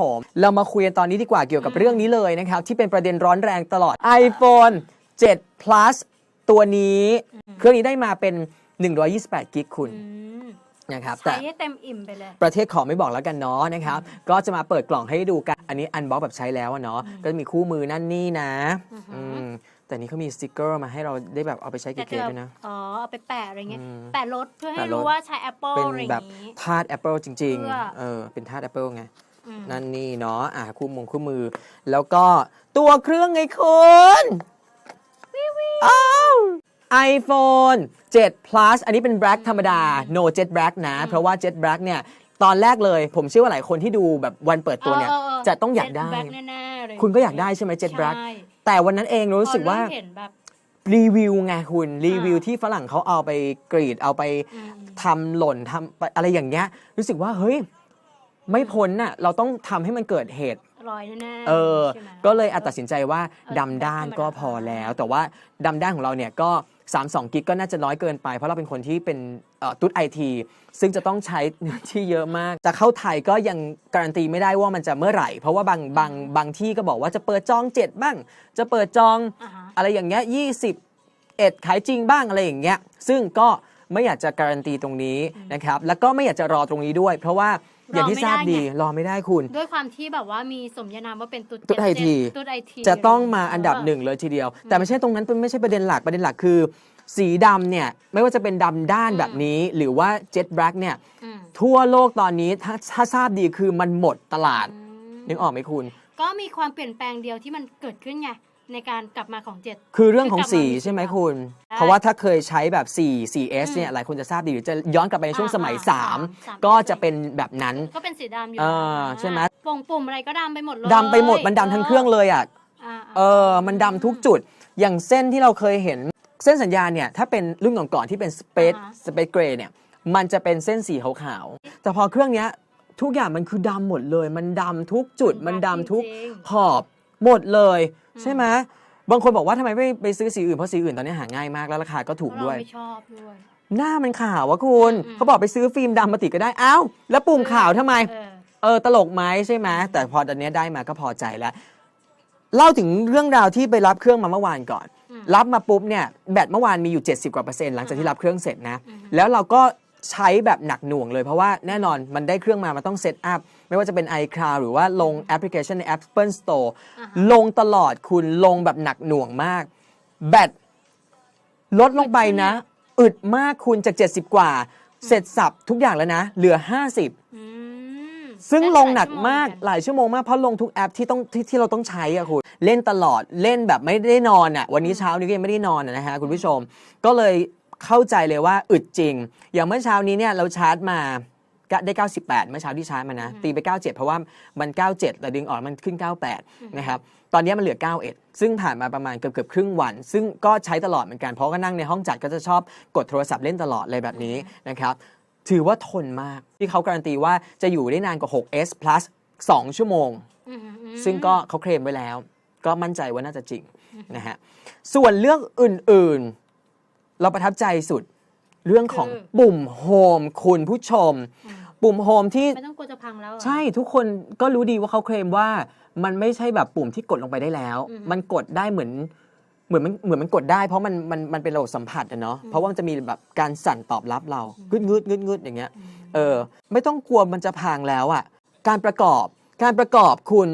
ผม เรามาคุยกันตอนนี้ดีกว่าเกี่ยวกับเรื่องนี้เลยนะครับ ที่เป็นประเด็นร้อนแรงตลอด iPhone 7 Plus ตัวนี้ เครื่องนี้ได้มาเป็น 128กิกคุณอืมนะครับใช้แต่ให้เต็มอิ่มไปเลย ประเทศขอไม่บอกแล้วกันเนาะนะครับ ก็จะมาเปิดกล่องให้ดูกัน อันนี้อันบ็อกแบบใช้แล้วอะเนาะก็จะมีคู่มือนั่นนี่นะอือฮึ อืมแต่นี้เขามีสติกเกอร์มาให้เราได้แบบเอาไปใช้แต่เก๋ๆด้วยนะ อ๋อเอาไปแปะอะไรเงี้ย อืมแปะรถเพื่อให้แปะรถ รู้ว่าใช้ Apple เป็นอะไรอแบย่าบงนี้ธาตุ Apple จริงเพื่อ ๆ เออ เป็นธาตุ Apple ไงอืม นั่นนี่เนาะอ่าคู่มงคู่มือ แล้วก็ตัวเครื่องไงคุณอ้าว iPhone 7 plus อันนี้เป็น black ธรรมดา no jet black นะ เพราะว่า jet black เนี่ย ตอนแรกเลย ผมเชื่อว่าหลายคนที่ดูแบบวันเปิดตัวเนี่ยออออจะต้องอยากได้ เจ็แบ็คแน่ๆเลยคุณก็อยากได้ใช่ไหม jet black ใช่แต่วันนั้นเองรู้สึกว่า พอเริ่มเห็นแบบ รีวิวไงคุณรีวิวอ่าที่ฝรั่งเขาเอาไปกรีดเอาไปอืม ทำหล่นทำไปอะไรอย่างเงี้ยรู้สึกว่าเฮ้ย ไม่พ้นน่ะเราต้องทำให้มันเกิดเหตุ รอยแน่ๆเออ ใช่ไหม ก็เลยอะตัดสินใจว่าเออดำด้านธรรมดาก็พอแล้ว แต่ว่าดำด้านของเราเนี่ยก็ 32 กิกก็น่าจะน้อยเกินไป เพราะเราเป็นคนที่เป็นเอ่อตุ๊ดไอทีซึ่งจะต้องใช้เนื้อที่เยอะมาก จะเข้าไทยก็ยังการันตีไม่ได้ว่ามันจะเมื่อไหร่ เพราะว่าบางบางบางที่ก็บอกว่าจะเปิดจอง 7 บ้าง จะเปิดจอง อ่าฮะ อะไรอย่างเงี้ย20เอ็ดขายจริงบ้างอะไรอย่างเงี้ย ซึ่งก็ไม่อยากจะการันตีตรงนี้นะครับ แล้วก็ไม่อยากจะรอตรงนี้ด้วย เพราะว่า อย่างที่ทราบดีรอไม่ได้คุณ ด้วยความที่แบบว่ามีสมญานามว่าเป็นตุ๊ดตุ๊ดเจ็ไอทีตุ๊ดไอทีจะต้องมาอันดับหนึ่งเลยทีเดียว แต่ไม่ใช่ตรงนั้นเป็นไม่ใช่ประเด็นหลักประเด็นหลักคือ สีดำเนี่ยไม่ว่าจะเป็นดำด้านแบบนี้ หรือว่าเจ็ตแบล็กเนี่ยอืมทั่วโลกตอนนี้ถ้าถ้าทราบดีคือมันหมดตลาดอืมนึกออกไหมคุณ ก็มีความเปลี่ยนแปลงเดียวที่มันเกิดขึ้นไง ในการกลับมาของเจ็ด คือเรื่องของสีคือกลับมามีใช่ไหมสีดำคุณ ใช่เพราะว่าถ้าเคยใช้แบบ 4 4S เนี่ยอืมหลายคนจะทราบดีหรือจะย้อนกลับไปในช่วงอ่าสมัย อ่าสาม 3 ก็จะเป็นแบบนั้น ก็เป็นสีดำอยู่อ่าใช่ไหม ปุ่มปุ่มอะไรก็ดำไปหมดเลยดำไปหมดมันดำทั้งเครื่องเลยอะอ่าเออ มันดำทุกจุด อย่างเส้นที่เราเคยเห็น เส้นสัญญาณเนี่ย ถ้าเป็นรุ่นก่อนๆที่เป็นสเปซสเปซเกรย์เนี่ย มันจะเป็นเส้นสีขาวๆ แต่พอเครื่องเนี้ยทุกอย่างมันคือดำหมดเลย มันดำทุกจุด มันดำทุกจริง ขอบหมดเลย ใช่ไหมบางคนบอกว่าทำไมไม่ไปซื้อสีอื่นเพราะสีอื่นตอนนี้หาง่ายมากแล้วราคาก็ถูกเราด้วยไม่ชอบด้วย หน้ามันขาววะคุณอืม เขาบอกไปซื้อฟิล์มดำมาติดก็ได้อ้าวแล้วปุ่มขาวทำไม เออ เออตลกไหมใช่ไหมแต่พอตอนนี้ได้มาก็พอใจแล้ว เล่าถึงเรื่องราวที่ไปรับเครื่องมาเมื่อวานก่อน อืมรับมาปุ๊บเนี่ยแบตเมื่อวานมีอยู่ 70 กว่าเปอร์เซ็นต์หลังจากที่รับเครื่องเสร็จนะ อืม แล้วเราก็ใช้แบบหนักหน่วงเลยเพราะว่าแน่นอนมันได้เครื่องมามันต้องเซตอัพ ไม่ว่าจะเป็น iCloud หรือว่าลงแอปพลิเคชันใน Apple Store อ่าฮะลงตลอดคุณลงแบบหนักหน่วงมาก แบตลดลงไปนะ อึดมากคุณจาก 70 กว่า เสร็จสับทุกอย่างแล้วนะ เหลือ 50 อืมซึ่งได้ลงหนักชั่วโมากเหอนนหลายชั่วโมงมาก เพราะลงทุกแอปที่ต้องที่ที่เราต้องใช้อะคุณ เล่นตลอดเล่นแบบไม่ได้นอนอะวันนี้เช้านี้ก็ยังไม่ได้นอนอะนะฮะคุณผู้ชม ก็เลยเข้าใจเลยว่าอึดจริง อย่างเมื่อเช้านี้เนี่ยเราชาร์จมาก็ ได้ 98 เมื่อเช้าที่ชาร์จมานะ ตีไป 97 เพราะว่ามัน 97 แต่ดึงออกมันขึ้น 98 นะครับ ตอนนี้มันเหลือ 91 ซึ่งผ่านมาประมาณเกือบเกือบครึ่งวัน ซึ่งก็ใช้ตลอดเหมือนกัน เพราะก็นั่งในห้องจัดก็จะชอบกดโทรศัพท์เล่นตลอดเลยแบบนี้นะครับ ถือว่าทนมากที่เขาการันตีว่าจะอยู่ได้นานกว่า 6S plus 2 ชั่วโมงอืมอืมซึ่งก็เขาเคลมไว้แล้ว ก็มั่นใจว่าน่าจะจริงนะฮะ ส่วนเรื่องอื่นๆ เราประทับใจสุด เรื่องของปุ่มโฮมคุณผู้ชม ปุ่มโฮมที่ไม่ต้องกลัวจะพังแล้วเหรอใช่ทุกคนก็รู้ดีว่าเขาเคลมว่า มันไม่ใช่แบบปุ่มที่กดลงไปได้แล้วอืมมันกดได้เหมือนเหมือนมันเหมือนมันกดได้เพราะมันมันมันเป็นระบบสัมผัสอะเนาะเพราะว่ามันจะมีแบบการสั่นตอบรับเรางึดงึดงึดงึดอย่างเงี้ยเออไม่ต้องกลัวมันจะพังแล้วอะการประกอบการประกอบคุณ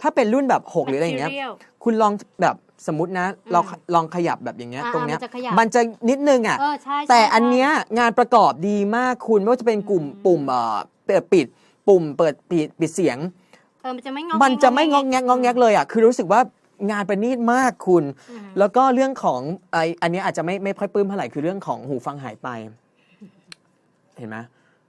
ถ้าเป็นรุ่นแบบ6หรืออะไรอย่างเงี้ย Material คุณลองแบบ สมมตินะอืมเราลองขยับแบบอย่างเงี้ยอ่าตรงเนี้ย มันจะขยับ มันจะนิดนึงอะเออใช่ใช่แต่อันใช่เนี้ยงานประกอบดีมากคุณไม่ว่าจะเป็นกลุ่มปุ่มเอ่อเปิดปิด ปุ่มเปิดปิดปิดเสียง เออมันจะไม่งอมันจะไม่งองแงกงองแงกเลยอะคือรู้สึกว่างานประณีตมากคุณ อืมแล้วก็เรื่องของไออันเนี้ยอาจจะไม่ไม่ค่อยปลื้มเท่าไหร่คือเรื่องของหูฟังหายไป เห็นไหม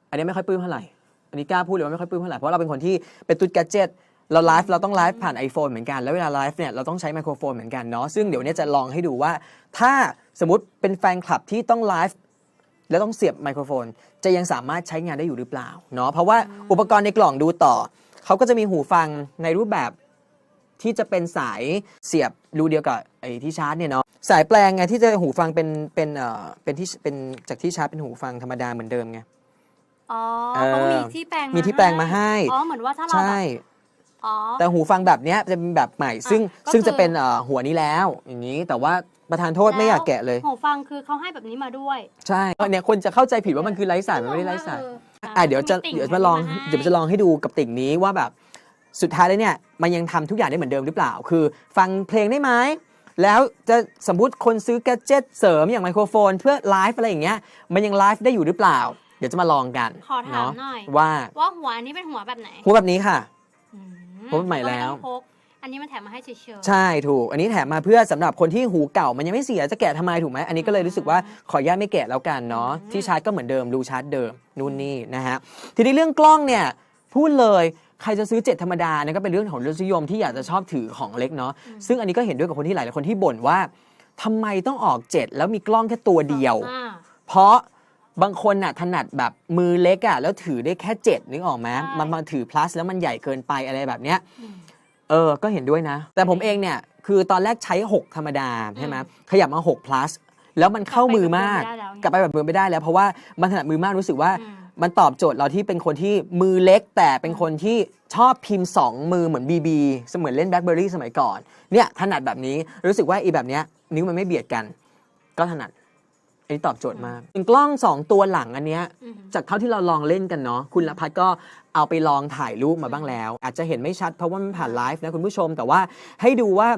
อันเนี้ยไม่ค่อยปลื้มเท่าไหร่อันนี้กล้าพูดเลยว่าไม่ค่อยปลื้มเท่าไหร่เพราะเราเป็นคนที่เป็นตุ๊ดแกดเจิต เราไลฟ์เราต้องไลฟ์ผ่าน iPhone เหมือนกัน แล้วเวลาไลฟ์เนี่ยเราต้องใช้ไมโครโฟนเหมือนกันเนาะซึ่งเดี๋ยวเนี้จะลองให้ดูว่า ถ้าสมมติเป็นแฟนคลับที่ต้องไลฟ์แล้วต้องเสียบไมโครโฟน จะยังสามารถใช้งานได้อยู่หรือเปล่าเนาะเพราะว่าอุปกรณ์ในกล่องดูต่อ เขาก็จะมีหูฟังในรูปแบบที่จะเป็นสายเสียบรูเดียวกับไอ้ที่ชาร์จเนี่ยเนาะสายแปลงไงที่จะหูฟังเป็นเป็นเอ่อเป็นที่เป็นจากที่ชาร์จเป็นหูฟังธรรมดาเหมือนเดิมไงอ๋อเออต้องมีที่แปลงมีที่แปลงมาให้อ๋อเหมือนว่าถ้าเราใช่แบบ อ๋อ แต่หูฟังแบบเนี้ยจะเป็นแบบใหม่ ซึ่งก็ซึ่งคือ จะเป็นเอ่อหัวนี้แล้วอย่างนี้ แต่ว่าประธานโทษไม่อยากแกะเลย หูฟังคือเขาให้แบบนี้มาด้วยใช่เนี่ยคนจะเข้าใจผิดว่ามันคือไร้สายมันไม่ได้ไร้สายเอออะเดี๋ยวจะมีติ่งเดี๋ยวจะลองให้เดี๋ยวจะลองให้ดูกับติ่งนี้ว่าแบบสุดท้ายแล้วเนี่ยมันยังทำทุกอย่างได้เหมือนเดิมหรือเปล่า คือ ฟังเพลงได้ไหมแล้วจะสมมติคนซื้อแกดเจิตเสริมอย่างไมโครโฟน เพื่อไลฟ์อะไรอย่างเงี้ยมันยังไลฟ์ได้อยู่หรือเปล่า เดี๋ยวจะมาลองกันขอถามเนาะหน่อย ว่าว่าหัวอันนี้เป็นหัวแบบไหน หัวแบบนี้ค่ะ อืมพกใหม่แล้ว ก็ไต้องพกอันนี้มันแถมมาให้เฉยๆ ใช่ถูก อันนี้แถมมาเพื่อสำหรับคนที่หูเก่ามันยังไม่เสียจะแกะทำไมถูกไหมอันนี้ก็เลยรู้สึกว่าขออนุญาตไม่แกะแล้วกันเนาะอืม ที่ชาร์จก็เหมือนเดิมรูชาร์จเดิมนู่นนี่นะฮะทีนี้เรื่องกล้องเนี่ยพูดเลยใครจะซื้อเจ็ดธรรมดาเนี่ยก็เป็นเรื่องของรสนิยมที่อยากจะชอบถือของเล็กเนาะซึ่งอันนี้ก็เห็นด้วยกับคนที่หลายๆคนที่บ่นว่าทำไมต้องออกเจ็ดแล้วมีกล้องแค่ตัวเดียว อ่าเพราะ บางคนน่ะถนัดแบบมือเล็กอะ่ะแล้วถือได้แค่เจ็ดนึกออกไหมใช่ มันมาถือ plus แล้วมันใหญ่เกินไปอะไรแบบเนี้ยอืมเออ ก็เห็นด้วยนะ แต่ผมเองเนี่ย คือตอนแรกใช้ 6 ธรรมดาใช่ไหมอืมขยับมา 6 plus แล้วมันเข้ามือมากกลับไปแบบเดิมไม่ได้แล้วไงกลับไปแบบมือไม่ได้แล้ว เพราะว่ามันถนัดมือมากรู้สึกว่าอืม มันตอบโจทย์เราที่เป็นคนที่มือเล็ก แต่เป็นคนที่ชอบพิมพ์ 2 มือเหมือน BB เสมือนเล่น BlackBerry สมัยก่อน เนี่ยถนัดแบบนี้รู้สึกว่าอีแบบเนี้ยนิ้วมันไม่เบียดกัน ก็ถนัด อันนี้ตอบโจทย์มากเป็นกล้อง 2 ตัวหลังอันเนี้ยอืมจากเท่าที่เราลองเล่นกันเนาะคุณละพัดก็เอาไปลองถ่ายรูปมาบ้างแล้ว อาจจะเห็นไม่ชัดเพราะว่ามันผ่านไลฟ์นะคุณผู้ชม แต่ว่าให้ดูว่า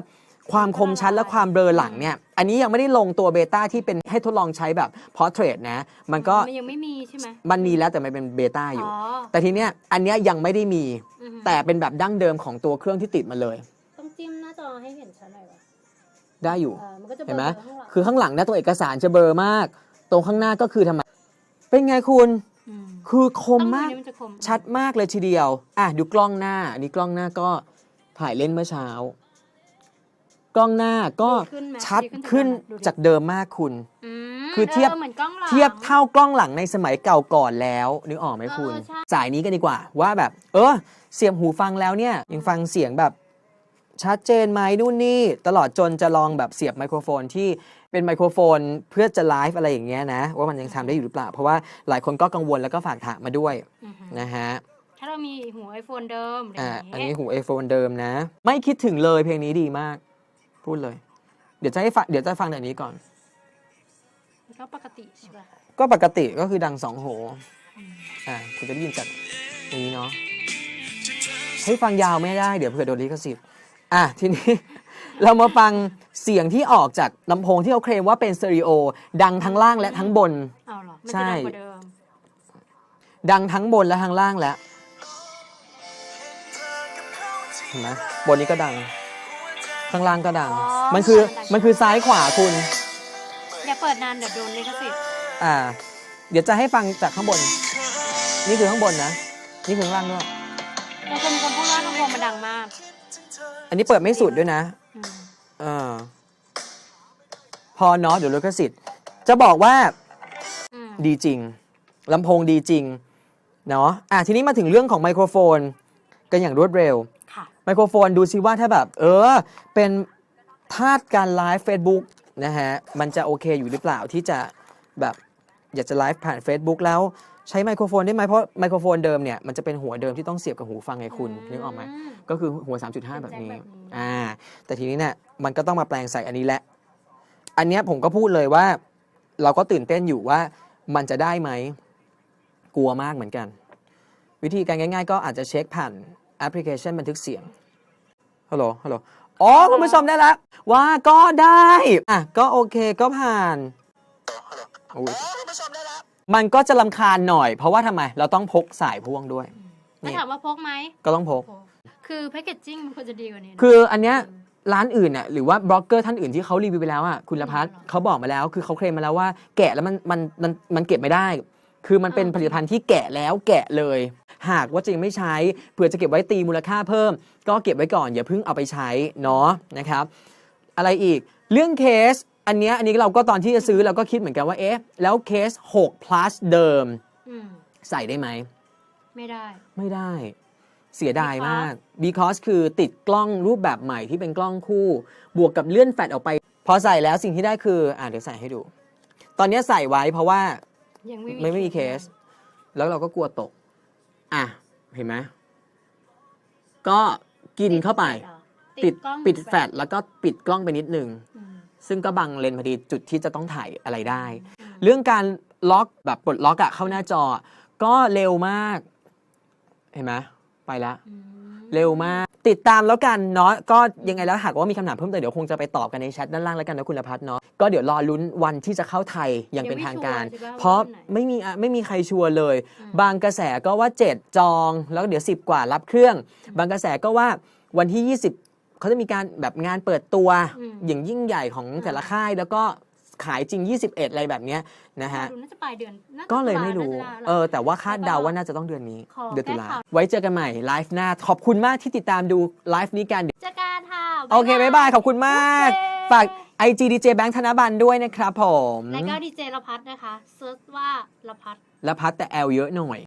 ความคมชัดและความเบลอหลังเนี่ย อันนี้ยังไม่ได้ลงตัวเบต้าที่เป็นให้ทดลองใช้แบบพอร์เทรตนะ มันก็มันยังไม่มีใช่ไหมมันมีแล้วแต่มันเป็นเบต้าอยู่อ๋อแต่ทีเนี้ยอันเนี้ยยังไม่ได้มีอืมแต่เป็นแบบดั้งเดิมของตัวเครื่องที่ติดมาเลย ต้องจิ้มหน้าจอให้เห็นชัดหน่อยวะ ได้อยู่เออมันก็จะเห็นไหมบลอข้างลังคือข้างหลังนะตัวเอกสารจะเบลอมาก ตรงข้างหน้าก็คือทำไมเป็นไงคุณอืมคือคมต้องดูมากนี่มันจะคมชัดมากเลยทีเดียว อะดูกล้องหน้า อันนี้กล้องหน้าก็ถ่ายเล่นเมื่อเช้า กล้องหน้าก็ดีขึ้นไหมชัดดีขึ้นดูดิจากเดิมมากคุณมคือเทียบเหมือนกล้องหลังเทียบเท่ากล้องหลังในสมัยเก่าก่อนแล้วนึกออกไหมคุณเออใช่สายนี้กันดีกว่าว่าแบบ เออ เสียบหูฟังแล้วเนี่ยยังฟังเสียงแบบ ชัดเจนไหมนู่นนี่ตลอดจนจะลองแบบเสียบไมโครโฟนที่เป็นไมโครโฟนเพื่อจะไลฟ์อะไรอย่างเงี้ยนะว่ามันยังทำได้อยู่หรือเปล่า เพราะว่าหลายคนก็กังวลแล้วก็ฝากถามมาด้วยอือฮึนะฮะถ้าเรามีหัวไอโฟนเดิมเดี๋ยวอ่านี้อันนี้หู iPhone เดิมนะ ไม่คิดถึงเลยเพลงนี้ดีมาก พูดเลย เดี๋ยวจะให้ฟังเดี๋ยวจะฟังแต่นี้ก่อน มันก็ปกติใช่ป่ะก็ปกติก็คือดังสองโหอ่าคุณจะได้ยินจากอย่างนี้เนาะให้ฟังยาวไม่ได้เดี๋ยวเผื่อโดนลิขสิทธิ์ อะทีนี้ เรามาฟังเสียงที่ออกจากลำโพงที่เขาเคลมว่าเป็นสเตอริโอ ดังทั้งล่างและทั้งบน เอาเหรอมันใช่จะดังกว่าเดิม ดังทั้งบนและทั้งล่างแล้วเห็นไหมบนนี้ก็ดัง ข้างล่างก็ดัง อ๋อ มันคือมันดังมันคือซ้ายขวาคุณ อย่าเปิดนานเดี๋ยวโดนลิขสิทธิ์อ่า เดี๋ยวจะให้ฟังจากข้างบน นี่คือข้างบนนะ นี่คือข้างล่างด้วย บางคนคนพูดว่าลำโพงมันดังมากอันนี้เปิดไม่สุดด้วยนะอืมเออพอเนาะเดี๋ยวลิขสิทธิ์ จะบอกว่าอืมดีจริงลำโพงดีจริง เนาะอะทีนี้มาถึงเรื่องของไมโครโฟน กันอย่างรวดเร็ว ค่ะ ไมโครโฟนดูซิว่าถ้าแบบ เออ เป็นธาตุการไลฟ์ Facebook นะฮะ มันจะโอเคอยู่หรือเปล่าที่จะแบบอยากจะไลฟ์ผ่าน Facebook แล้ว ใช้ไมโครโฟนได้ไหมเพราะไมโครโฟนเดิมเนี่ยมันจะเป็นหัวเดิมที่ต้องเสียบกับหูฟังไงคุณนึกออกไหมมก็คือหัว 3.5แบบนี้เป็นแจ็คแบบนี้อ่าแต่ทีนี้เนี่ยมันก็ต้องมาแปลงใส่อันนี้แหละ อันเนี้ยผมก็พูดเลยว่า เราก็ตื่นเต้นอยู่ว่ามันจะได้ไหมกลัวมากเหมือนกัน วิธีการง่าย ๆ ก็อาจจะเช็คผ่านแอปพลิเคชันบันทึกเสียงฮัลโหลฮัลโหลอ๋อคุณผู้ชมได้แล้วว่าก็ได้อะก็โอเคก็ผ่านอุ๊ยมั นก็จะลำคาญหน่อย เพราะว่าทำไม เราต้องพกสายพ่วงด้วยแล้วถามว่าพกไหมก็ต้องพกพก คือแพคเกจจิ้งมันควรจะดีกว่านี้นะ คืออันเนี้ยร้านอื่นน่ะหรือว่าบล็อกเกอร์ท่านอื่นที่เขารีวิวไปแล้วอะคุณละพัฒน์อ๋อเหรอเขาบอกมาแล้ว คือเขาเคลมมาแล้วว่าแกะแล้วมันมันมันมันเก็บไม่ได้ คือมันเป็นอ้าวผลิตภัณฑ์ที่แกะแล้วแกะเลย หากว่าจะยังไม่ใช้เผื่อจะเก็บไว้ตีมูลค่าเพิ่ม ก็เก็บไว้ก่อนอย่าเพิ่งเอาไปใช้เนาะนะครับ อะไรอีกเรื่องเคส อันเนี้ยอันนี้เราก็ตอนที่จะซื้อเราก็คิดเหมือนกันว่าเอ๊ะแล้วเคส 6 plus เดิมอืมใส่ได้ไหม ไม่ได้ ไม่ได้ เสียดาย Because มาก because คือติดกล้องรูปแบบใหม่ที่เป็นกล้องคู่ บวกกับเลื่อนแฟลชออกไป พอใส่แล้วสิ่งที่ได้คือ อ่าเดี๋ยวใส่ให้ดู ตอนนี้ใส่ไว้เพราะว่า ยังไม่มีไม่ไม่มีเคส แล้วเราก็กลัวตก อะ เห็นไหม ก็กินเข้าไป ติปิดดกล้องปิดแฟลชแล้วก็ปิดกล้องไปนิดนึง อืม ซึ่งก็บังเลนพอดีจุดที่จะต้องถ่ายอะไรได้อืมเรื่องการล็อกแบบปลดล็อกอะเข้าหน้าจออะก็เร็วมาก เห็นไหมไปแล้วอืมเร็วมาก ติดตามแล้วกันเนาะก็ยังไงแล้วหากว่ามีคำถามเพิ่มเติมเดี๋ยวคงจะไปตอบกันในแชทด้านล่างแล้วกันนะคุณละพัฒน์เนาะก็เดี๋ยวรอลุ้นวันที่จะเข้าไทยอย่างเป็นทางการ ยังไม่ชัวร์ใช่ปะเพราะว่าวันไหน ไม่มีอะไม่มีใครชัวร์เลยอืมบางกระแสก็ว่า 7 จอง แล้วเดี๋ยว 10 กว่ารับเครื่อง บางกระแสก็ว่าวันที่20 เขาจะมีการแบบงานเปิดตัวอืม อย่างยิ่งใหญ่ของแต่ละค่าย แล้วก็ขายจริง 21 อะไรแบบเนี้ยนะฮะ ดูน่าจะปลายเดือนน่าจะก็เลยปาไม่รู้น่าจะเออ แต่ว่าคาดแล้วก็เดาว่าน่าจะต้องเดือนนี้ ขอเดือนตุลา แก้ข่าว ไว้เจอกันใหม่ไลฟ์หน้า ขอบคุณมากที่ติดตามดูไลฟ์นี้กัน เจอกันค่ะ โอเค บ๊ายบาย ขอบคุณมาก โอเค ฝาก IG DJ แบงค์ธนบันด้วยนะครับผม แล้วก็ดีเจละพัดนะคะเซิร์ชว่าละพัด และพัดแต่แอลเยอะหน่อย